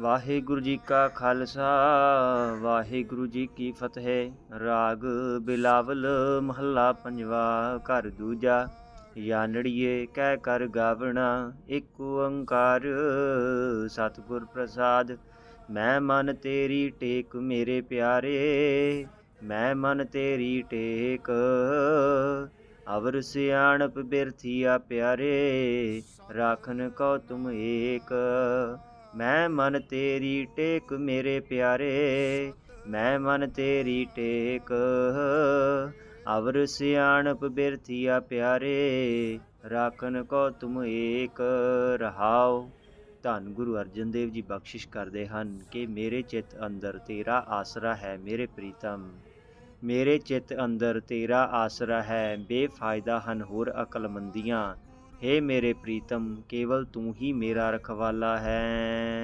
ਵਾਹਿਗੁਰੂ ਜੀ ਕਾ ਖਾਲਸਾ, ਵਾਹਿਗੁਰੂ ਜੀ ਕੀ ਫਤਿਹ। ਰਾਗ ਬਿਲਾਵਲ ਮਹੱਲਾ ਪੰਜਵਾ, ਘਰ ਦੂਜਾ। ਯਾਨੜੀਏ ਕਹਿ ਕਰ ਗਾਵਣਾ, ਇੱਕ ਓੰਕਾਰ। ਸਤਿਗੁਰ ਪ੍ਰਸਾਦ, ਮੈਂ ਮਨ ਤੇਰੀ ਟੇਕ ਮੇਰੇ ਪਿਆਰੇ। ਮੈਂ ਮਨ ਤੇਰੀ ਟੇਕ, ਅਵਰ ਸਿਆਣਪ ਬਿਰਥੀਆ ਪਿਆਰੇ। ਰਾਖਨ ਕੋ ਤੁਮ ਏਕ ਮੈਂ ਮਨ ਤੇਰੀ ਟੇਕ ਮੇਰੇ ਪਿਆਰੇ, ਮੈਂ ਮਨ ਤੇਰੀ ਟੇਕ। ਅਵਰ ਸਿਆਣਪ ਬਿਰਥੀਆ ਪਿਆਰੇ, ਰਾਖਨ ਕੋ ਤੁਮ ਏਕ ਰਹਾਉ ਧੰਨ ਗੁਰੂ ਅਰਜਨ ਦੇਵ ਜੀ, ਬਖਸ਼ਿਸ਼ ਕਰਦੇ ਹਨ ਕਿ ਮੇਰੇ ਚਿੱਤ ਅੰਦਰ ਤੇਰਾ ਆਸਰਾ ਹੈ ਮੇਰੇ ਪ੍ਰੀਤਮ। ਮੇਰੇ ਚਿੱਤ ਅੰਦਰ ਤੇਰਾ ਆਸਰਾ ਹੈ, ਬੇਫਾਇਦਾ ਹਨ ਹੋਰ ਅਕਲਮੰਦੀਆਂ। ਹੇ ਮੇਰੇ ਪ੍ਰੀਤਮ ਕੇਵਲ ਤੂੰ ਹੀ ਮੇਰਾ ਰਖਵਾਲਾ ਹੈ।